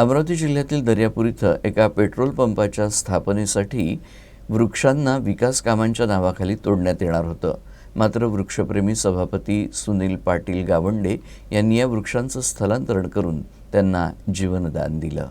अमरावती जिल्ह्यातील दर्यापूर इथं एका पेट्रोल पंपाच्या स्थापनेसाठी वृक्षांना विकास कामांच्या नावाखाली तोडण्यात येणार होतं. मात्र वृक्षप्रेमी सभापती सुनील पाटील गावंडे यांनी या वृक्षांचं स्थलांतरण करून त्यांना जीवनदान दिलं.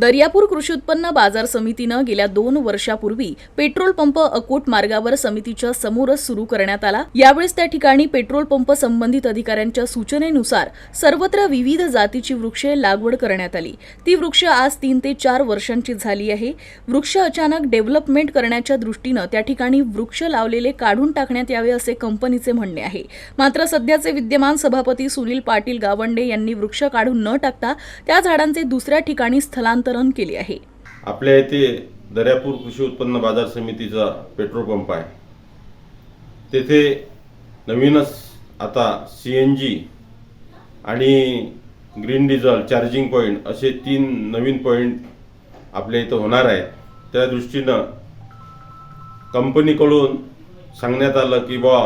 दर्यापूर कृषी उत्पन्न बाजार समितीनं गेल्या दोन वर्षापूर्वी पेट्रोल पंप अकोट मार्गावर समितीच्या समोरच सुरू करण्यात आला. यावेळेस त्या ठिकाणी पेट्रोल पंप संबंधित अधिकाऱ्यांच्या सूचनेनुसार सर्वत्र विविध जातीची वृक्षे लागवड करण्यात आली. ती वृक्ष आज तीन ते चार वर्षांची झाली आहे. वृक्ष अचानक डेव्हलपमेंट करण्याच्या दृष्टीनं त्या ठिकाणी वृक्ष लावलेले काढून टाकण्यात यावे असे कंपनीचे म्हणणे आहे. मात्र सध्याचे विद्यमान सभापती सुनील पाटील गावंडे यांनी वृक्ष काढून न टाकता त्या झाडांचे दुसऱ्या ठिकाणी स्थलांतर हस्तांतरण केले आहे. आपल्या येथे दर्यापूर कृषी उत्पन्न बाजार समितीचा पेट्रोल पंप आहे. तेथे नवीनच आता सी एन जी आणि ग्रीन डिझल चार्जिंग पॉईंट असे तीन नवीन पॉईंट आपल्या इथं होणार आहे त्या दृष्टीनं कंपनीकडून सांगण्यात आलं की बा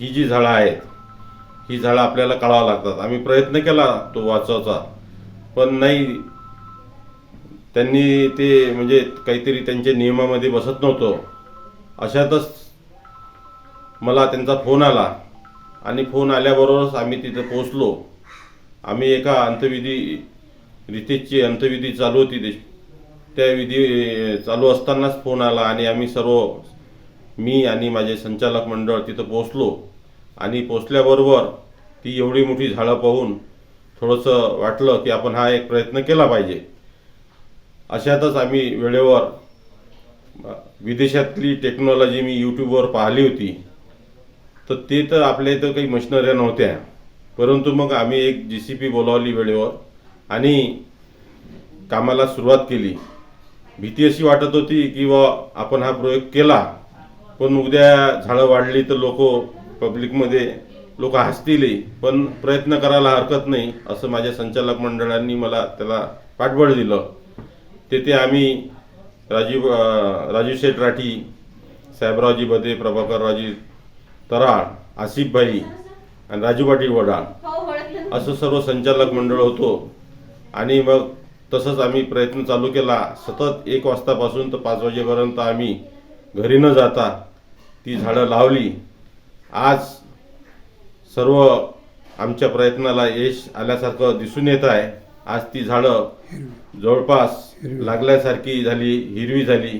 ही जी झाडं आहेत ही झाडं आपल्याला काढावं लागतात. आम्ही प्रयत्न केला तो वाचवायचा पण नाही त्यांनी ते म्हणजे काहीतरी त्यांच्या नियमामध्ये बसत नव्हतं. अशातच मला त्यांचा फोन आला. आणि फोन आल्याबरोबरच आम्ही तिथं पोचलो आम्ही एका अंतविधी रितेशची अंत्यविधी चालू होती. ते त्या विधी चालू असतानाच फोन आला आणि आम्ही सर्व मी आणि माझे संचालक मंडळ तिथं पोचलो आणि पोचल्याबरोबर ती एवढी मोठी झाडं पाहून थोडंसं वाटलं की आपण हा एक प्रयत्न केला पाहिजे. अशातच आम्ही वेळेवर विदेशातली टेक्नॉलॉजी मी यूट्यूबवर पाहिली होती. तर ते तर आपल्या इथं काही मशिनऱ्या नव्हत्या. परंतु मग आम्ही एक जी सी पी बोलावली वेळेवर आणि कामाला सुरुवात केली. भीती अशी वाटत होती की व आपण हा प्रयोग केला. पण उद्या झाडं वाढली तर लोक पब्लिकमध्ये लोक हसतील. पण प्रयत्न करायला हरकत नाही असं माझ्या संचालक मंडळांनी मला त्याला पाठबळ दिलं. तेथे आम्ही राजीव राजू शेठ राठी साहेबरावजी बदे प्रभाकररावजी तराळ आसिफभाई आणि राजू पाटील वडाळ असं सर्व संचालक मंडळ होतो. आणि मग तसंच आम्ही प्रयत्न चालू केला. सतत एक वाजतापासून तर पाच वाजेपर्यंत आम्ही घरी न जाता ती झाडं लावली. आज सर्व आमच्या प्रयत्नाला यश आल्यासारखं दिसून येत आहे. आज ती झाडं जवळपास लागल्यासारखी झाली हिरवी झाली.